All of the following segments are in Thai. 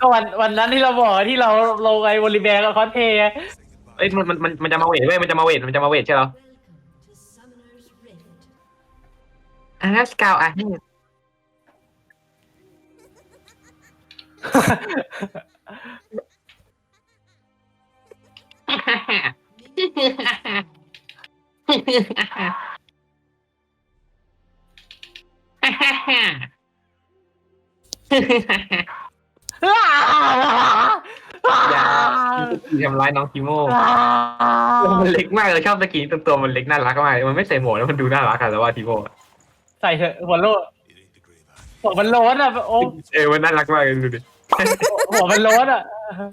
ก็วันวันนั้นที่เราบอกที่เราลงไอ้บริแบร์กับคอสเพย์เอ้ยมันมันมันมันจะมาเวทเว้ยมันจะมาเวทมันจะมาเวทใช่เหรอ อะสกาวอะ อย่าทำร้ายน้องคิโม่ตัวมันเล็กมากเลยชอบตะกี้ตัวตัวมันเล็กน่ารักมากมันไม่ใส่หมวกแล้วมันดูน่ารักอะแล้วว่าทิโม่อะใส่เถอะหัวโลดหัวมันโล้นอะโอ้เออมันน่ารักมากเลยดูดิหัวมันโล้นอะ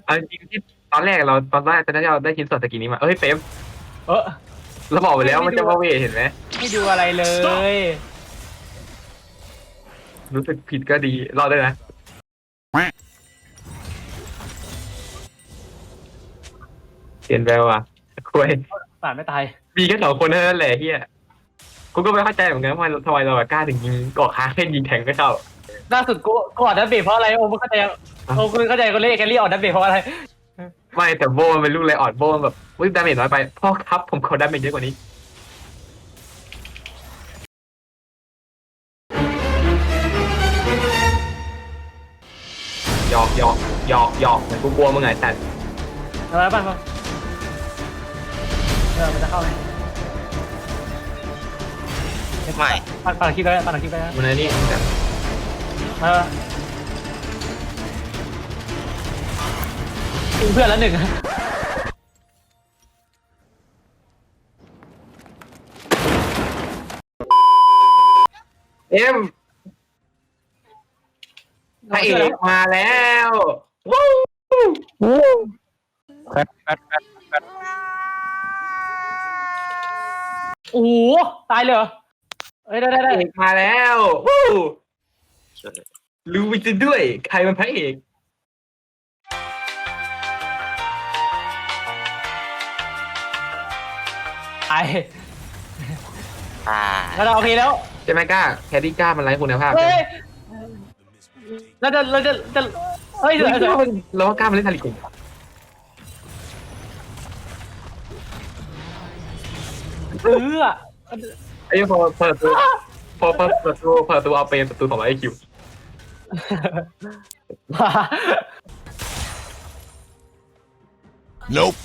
เอาจริงๆที่ตอนแรกเราตอนแรกตอนนั้นเราได้ชิ้นส่วนตะกี้นี้มาเอ้ยเฟมเออเราบอกไปแล้วมันจะมาเวทเห็นไหมไม่ดูอะไรเลย รู้สึกผิดก็ดีรอดได้นะ เปลี่ยนแววอะคุยสารไม่ตายมีแค่สองคนเท่านั้นแหละเฮียกูก็ไม่เข้าใจเหมือนกันว่าทำไมเรากล้าถึงยิงเกาะค้างแค่ยิงแทงไม่เข้าล่าสุดกูกูออกดับเบิลเพราะอะไรโอ้ไม่เข้าใจโอ้คุณเข้าใจกูเล่นแคลรี่ออกดับเบิลเพราะอะไรไม่แต่โบมันเป็นลูกไรออดโบมันแบบวิ่งดาเมจน้อยไปพ่อครับผมขอดาเมจเยอะกว่านี้หยอกหยอกหยอกหยอกเหมือนกูกลัวมึงไงแต่อะไรบ้างครับ เออมันจะเข้าไหมไม่ปัดปัดคลิปไปปัดคลิปไปนะมันไอ้นี่แบบมาเพื่อนละหนึ่งเอ็มพระเอกมาแล้ววู้แป๊ดแป๊ดแป๊ดแป๊ด โอ้โหตายเลยเหรอเอ้ยได้ได้พได้ระเอกมาแล้ววู้รู้ไปจะด้วย ใครเป็นพระเอก ตายตายแล้วเราโอเคแล้วใช่ไหมกล้าแคดดี้กล้ามันไร้คุณภาพเฮ้ยเราจะเราจะจะเฮ้ยเฮ้ยเดี๋ยวเดี๋ยวเราว่ากล้ามันเล่นทาริกุม เออไอ้พอเปิดตัวพอเปิดประตูเปิดตัวเอาเป็นประตูของไอคิว Nope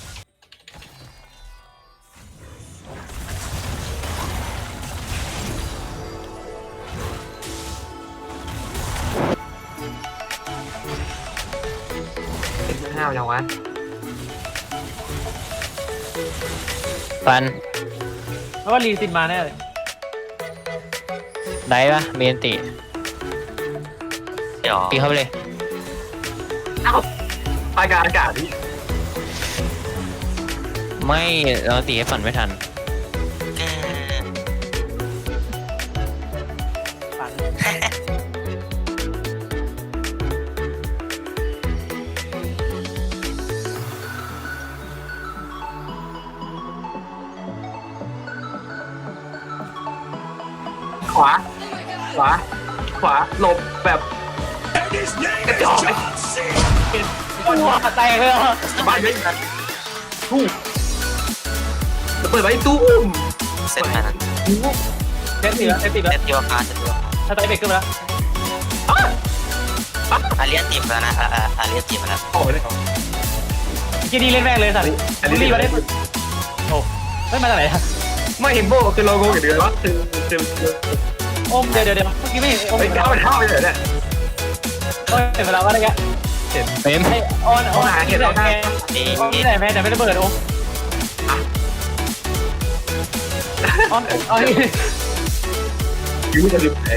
เป็นห้าวยังวะ ฟัน เพราะว่ารีซินมาแน่เลยได้ปะเมนติเดี๋ยวตีเข้าไปเลยอากาศอากาศนี่ไม่เราตีให้ฝันไม่ทัน ขวา ขวา ขวา หลบแบบกระจอกหัวแตกเลยเหรอบ้านเยอะกันทุ่มเปิดไว้ตู้มเสร็จแล้วนะเซตติดแล้วเซตติดเสแล้ร็วจโยคะเสร็จโยคะถ้าไตเบรกขึ้นมาแล้วอาเลียนจีบแล้วนะอ่าอ่าอาเลียนจีบแล้วออกไปเลยกีดีเล่นแม่งเลยสัตว์อันนี้รีบมาได้โอ้ไม่มาจากไหนอะ ไม่เห็นโบคือโลโก้อย่างเดียววะคือคือคือโอมเดี๋ยวเดี๋ยวเดี๋ยวเมื่อกี้ไม่เห็นโอมไอ้เห็นเท้ามันเท้าไปเลยเนี่ยเห็นเวลาว่าอะไรเงี้ยเห็นเต็มไอ้ออนออนหาเห็นเอาได้นี่ออนนี่ที่ไหนแม่แต่ไม่ได้เปิดโอมออนออนยูจะลืมไป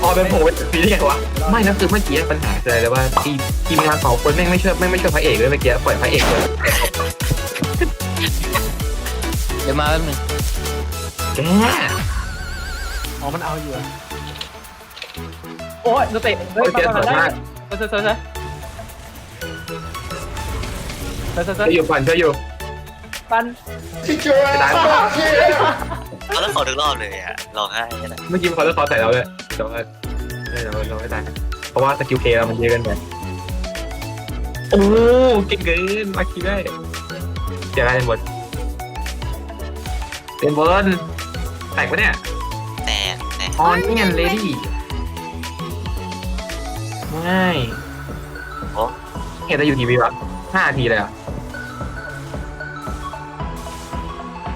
พอเป็นผมเป็นปีนี้ไงวะไม่นะคือเมื่อกี้ปัญหาคืออะไรเลยว่าทีทีมงานสองคนแม่งไม่ช่วยแม่งไม่ช่วยพระเอกเลยเมื่อกี้ปล่อยพระเอกเลย เดี๋ยวมาแป๊บนึงแกอ๋อมันเอาอยู่โอ้ยสเตะเฮ้ยมาได้เซอร์เซอร์เซอร์เซอร์เซอร์เซอร์เซอจะร์อยู่ก่อนจะอยู่ปันจะได้เขาต้องขอถึงรอบเลยอะรอให้ก็ได้เมื่อกี้เขาจะคอใส่เราเลยแต่ว่าเออเราเราไม่ได้ราะว่าสกิลเพลย์เรามันเยอะเกินไปโอ้เก่งเกินมาคิดได้เดี๋ยวอะไร เต็มบนเต็มบนแตกปะเนี่ยแต่แต่ออนเนียนเลดี้ไม่โอ้เห็นแต่อยู่ทีวีวะห้านาทีเลยอะ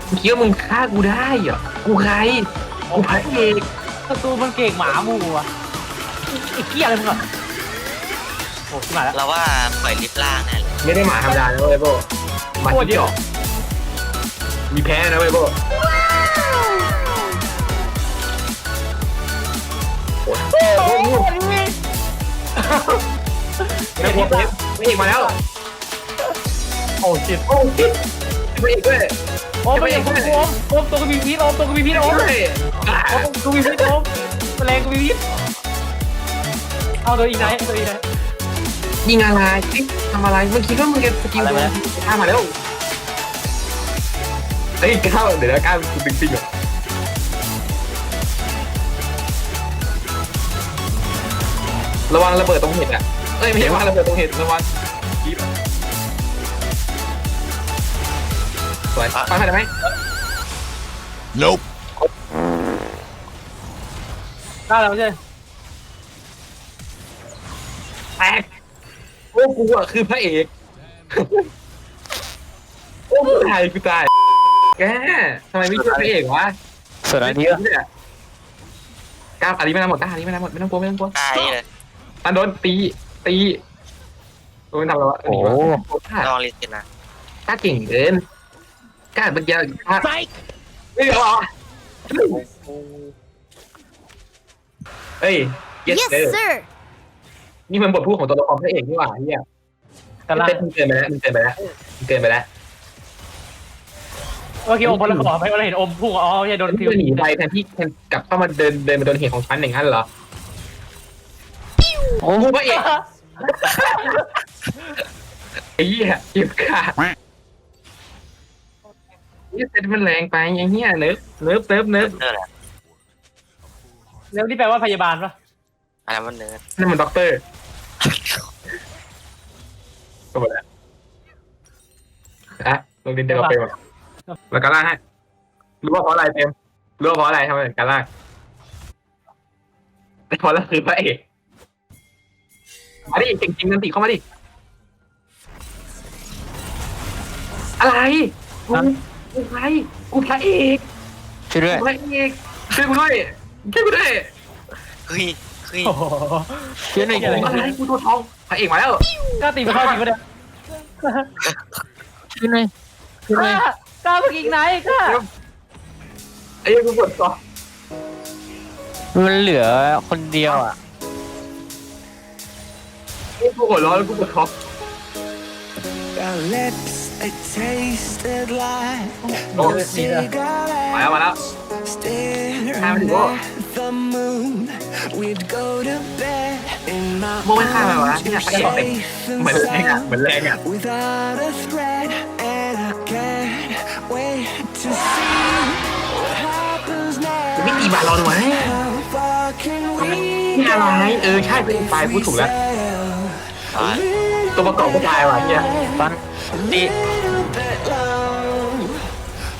มึงคิดว่ามึงฆ่ากูได้เหรอกูใครกูพระเอกศัตรูมันเก่งหมาหมูอะไอ้เกี้ยอะไรมึงอะโอ้ขึ้นมาแล้วเราว่าปล่อยลิฟต์ล่างแน่เลยไม่ได้หมาธรรมดานะเว้ยโบหมาโคตรเยที่อะจอก มีแพ้นะเว้ยโบโอ้โหไม่พอเพชรไม่อีกมาแล้ว โอ้ชิตโอ้ชิดไม่อีกด้วยโอ้ไม่อย่างกูโอมโอมตัวกูมีพิษโอมตัวกูมีพิษโอมด้ยอะโอมกูมีพิษโอมแมลงกูมีพิษเอาตัวอีกไหนตัวอีกไหนยิงอะไรเอ๊ะทำอะไรมึงคิดว่ามึงจะสกิลอะไรตัวนะข้ามมาแล้ว เฮ้ยก้าวเดี๋ยวนะก้าวกูดึงจริงเหรอระวังระเบิดตรงเห็ดอะเอ้ยไม่ใช่ว่าระเบิดตรงเห็ดระวังกีบอะสวยฟังได้ไหม Nope. ได้แล้วไม่ใช่แตกโอ้กูอะคือพระเอก โอ้กูตายกูตาย แกทำไมไม่ช่วยพระเอกวะส่วนอันนี้เนี่ยก้าวอันนี้ไม่นำหมดก้าวอันนี้ไม่นำหมดไม่ต้องกลัวไม่ต้องกลัวตายเลยตันโดนตีตีโดนทำอะไรวะโอ้โหกล้าลองรีสินะกล้าเก่งเกินกล้าเป็นยาวกล้าไม่เหรอเฮ้ย yes Yes, sir sir. นี่มันบทพูดของตัวละครพระเอกนี่หว่าเฮียกำลังมันเกินไปแล้วมันเกินไปแล้วมันเกินไปแล้ว โอเคโอมพอเราขอไปเราเห็นโอมพุ่งอ๋อไม่ใช่โดนที่ทิวจะหนีไปแทนที่แทนกลับเข้ามาเดินเดินมาโดนเหตุของฉันอย่างนั้นเหรอโอ้กูพระเอกไอ้เหี้ยเก็บขาดนี่เซ็ตมันแรงไปไอ้เหี้ยเนิร์ฟเนิร์ฟเนิร์ฟเนิร์ฟเนอร์แหละแล้วนี่แปลว่าพยาบาลปะอะไรมันเนิร์ดนั่นมันด็อกเตอร์ก็หมดแล้วอะลงดินเดินเราไปหมด แล้วการล่างให้รู้ว่าเพราะอะไรเต็มรู้ว่าเพราะอะไรทำไมถึงการล่างแต่เพราะเราคือพระเอกมาดิจริงๆนันติเข้ามาดิอะไรกูกูใครกูพระเอกช่วยด้วยกูพระเอกช่วยกูด้วยช่วยกูด้วยเฮ้ยเฮ้ยโอ้โหช่วยหน่อยอะไรกูตัวทองพระเอกมาแล้วกล้าตีมาเข้าจริงปะเนี่ยช่วยหน่อยช่วยหน่อย กล้ากล้าเมื่อกี้อีกไหนกล้าไอ้เหี้ยังกูปวดคอมันเหลือคนเดียวอะ ไอ้กูหัวร้อนกูปวดคอ Our lips, they tasted like โอ้มาแล้วมาแล้ว staring How do you walk? at the moon. We'd go to bed in my โมไม่ฆ่ามันวะเนี่ยพระเอกเต็ม safe เหมือน and แรงอะ sound เหมือนแรงอะ without a thread, ไม่ next. ตีบาลอนไว้ How far can we นี่อะไรเออใช่เป็นไฟพูดถูกแล้วตายตัวประกอบก็ตายว่ะเนี่ยฟันตี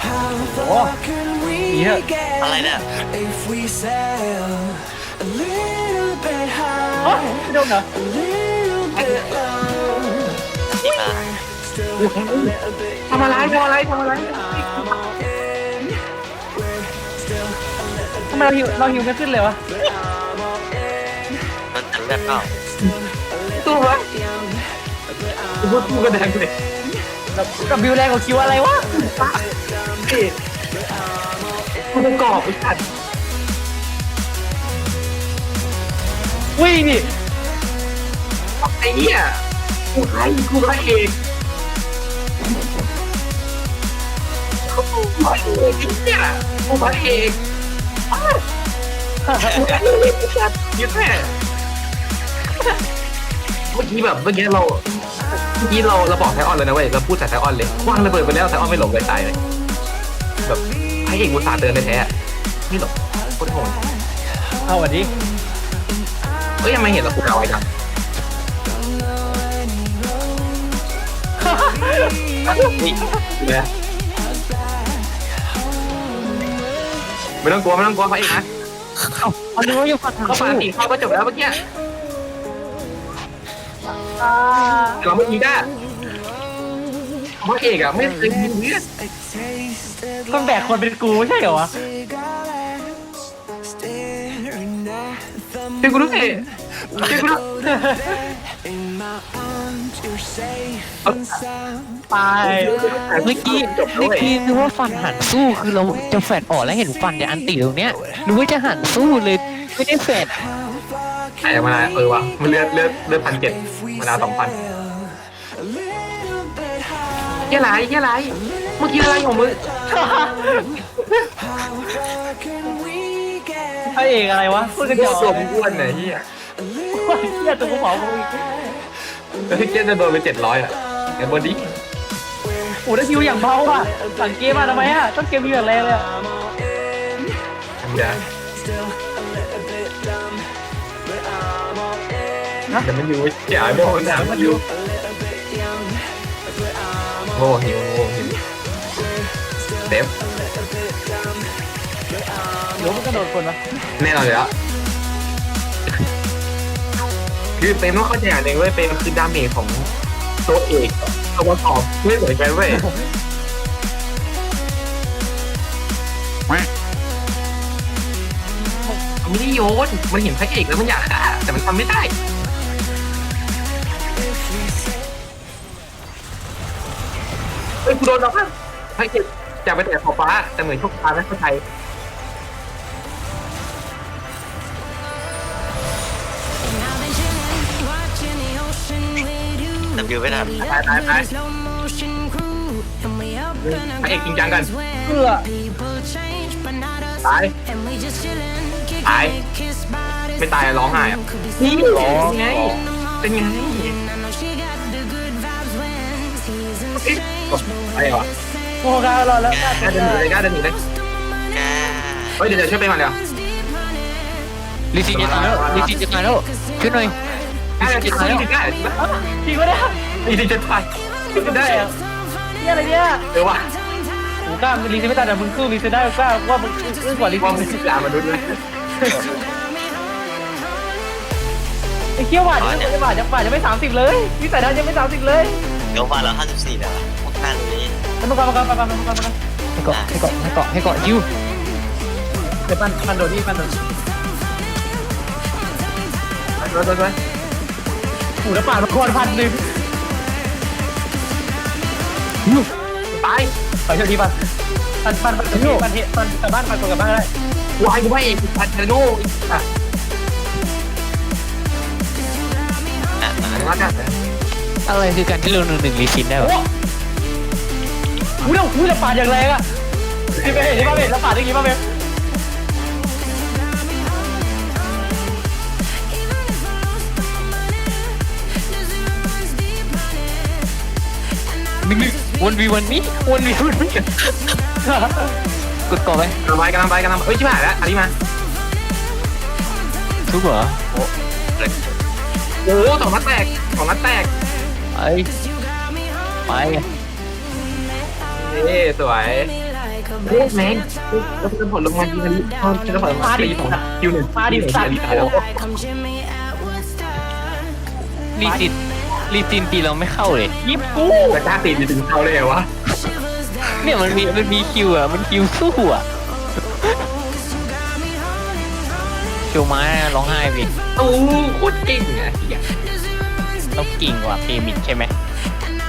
How can we Yeah. get อะไรเนี่ย if we sail a little bit โอ้ high, ไม่โดนเหรอ a little bit low, นี่มา still a little bit ทำอะไรทำอะไรทำอะไร ทำไมเราหิวเราหิวไม่ขึ้นเลยวะ bit, I'm all in. มันตัดเลือดเปล่าตัววะ Young, but กูพูดกูก็แดงเลยกับบิวแรงกว่าคิวอะไรวะตัวประกอบไอ้สัตว์วิ่งดิไอ้เหี้ยกูใครกูพระเอก พระเอกเหี้ยกูพระเอกอ้าวกูพระเอกไอ้สัตว์ยึดแม่เมื่อกี้แบบเมื่อกี้เราเมื่อกี้เราเราบอกไทออนเลยนะเว้ยเราพูดใส่ไทออนเลยวางระเบิดไปแล้วไทออนไม่หลงเลยตายเลยแบบพระเอกกูสาห์เตือนแท้ๆไม่หลงโคตรโหดเอาวันนี้เอ้ยทำไม่เห็นแล้วกูเอาไว้จังนี่เนี่ย ไม่ต้องกลัวไม่ต้องกลัวพระเอกนะอันนี้ว่าอยู่ฝั่งเขาปาดตีเข้าก็จบแล้วเมื่อกี้เราไม่ยิงได้พระเอกอะไม่เคยยิงเลือด A taste of ต้องแบกคนเป็นกูไม่ใช่เหรอวะ cigarettes, staring at the ช่วยกูด้วยช่วยกูด้ วย in my arms. You're safe and sound. ตายเมื่อกี้เมื่อกี้นึกว่าฟันหันสู้คือเราจะแฟดออกแล้วเห็นฟันจะอันตีตรงเนี้ยนึกว่าจะหันสู้เลยไม่ได้แฟด How far ไอ้มาเออวะมันเลือดเลือดเลือดพันเจ็ด if we มานาวสองพัน sail a little bit high? เฮียไรเฮียไรเมื่อกี้อะไรของมึง How far can we get? พระเอกอะไรวะพูดกันเฮีเดียยวตัวมึงอ้วนไหนเฮีย เฮียตัวกูเผากูอีกแล้วที่เจ๊จะโดนไปเจ็ดร้อยอะไอ้บอดี้โอ้ได้คิวอย่างเบาอะสั่งเกมมาทำไมอะต้องเกมมีแบบแรงเลยอะทำยา Still a little bit dumb, but I'm all in. แต่มันอยู่อย่าโดนนะมันอยู่ A little bit young, but I'm โง่หิวโง่หิวเดฟ a little bit dumb, but I'm หรือว่ามันกระโดดคนวะแน่นอนอยู่แล้ว คือเป็นต้องเข้าใจอย่างหนึ่งเว้ยเป็นคือดาเมจของตัวเอกตัวประกอบไม่เหมือนกันเว้ยมันไม่ได้โยนมันเห็นพระเอกแล้วมันอยากฆ่าแต่มันทำไม่ได้เฮ้ยกูโดนแล้วป่ะพระเอกจะไปแต่ขอบฟ้าแต่เหมือนโชคชาไม่เข้าใจ ดับบิวไม่ทันตายตายตายพระเอกจริงจังกันเพื่อตายตายไม่ตายร้องไห้อะนี่ร้องไงเป็นไงเอ๊ะอะไรวะโอ้การอแล้วกล้าเดินหนีเลยกล้าเดินหนีเลยแกเฮ้ยเดี๋ยวเดี๋ยวช่วยไปก่อนเดี๋ยวลิซิจะตายแล้วลิซิจะตายแล้วช่วยหน่อย กล้าเดินหนีได้ได้จริงปะเนี่ยดีดีจะไปจะได้ได้อะเฮียอะไรเนี่ยเออว่ะกูกล้ามึงรีเซ็ตไม่ตายแต่มึงสู้รีเซ็ตได้กล้าว่ามึงอึ้งกว่ารีว่าเซ็มึตงศึกษามนุษย์เลยไอ้เคี้ยวหวานยังไม่หวานยังหวานยังไม่สามสิบเลยวิสัยทัศน์ยังไม่สามสิบเลยเดี๋ยวมาแล้วห้าสิบสี่แล้วพวกท่านนี้มันต้องการมันต้องการมันต้องการมันการให้เกาะให้เกาะให้เกาะให้เกาะยิวเดี๋ยวปั้นปั้นโดนี่ปั้นโดดไปไปไป หูแล้วป่าดมันควรพันหนึ่งตายไปเที่ยวที่ปันปันปันปันปันปันปันกลับบ้านปันกลับบ้านก็ได้วายกูไม่เอกพันเทโน่อะอะอันนั้นนะอะไรคือการที่เราหนึ่งหนึ่งลิซินได้โอ้วะโหเดี๋ยวหูจะป่าดอย่างแรงอะที่ไปเห็นที่ป้าเห็นแล้วป่าดได้กี่ป้าเห็นหนึ่งหนึ่ วันวีวันนี้วันวีวันนี้กดก่อไปกำลังไปกำลังไปกำลังเฮ้ยชิบหายแล้วอันนี้มาทุกเหรอโอ้สองนัดแตกสองนัดแตกไอ้ไปเอ้สวยเฮ้ยแมนแล้วเป็นผลลงมาที่มันเป็นผลลงมาตีของคิวหนึ่งมาดิสัตว์ตา ยแล้วลิซินลิซินตีเราไม่เข้าเลยยิบกูกระชากตีถึงเขาเลยวะเนี่ยมันมีมันมีคิวอะมันคิวสู้อะโชว์ม้าร้องไห้ไปโอ้โคตรเก่งอะต้องกิ่งกว่าเพมิดใช่ไหมใ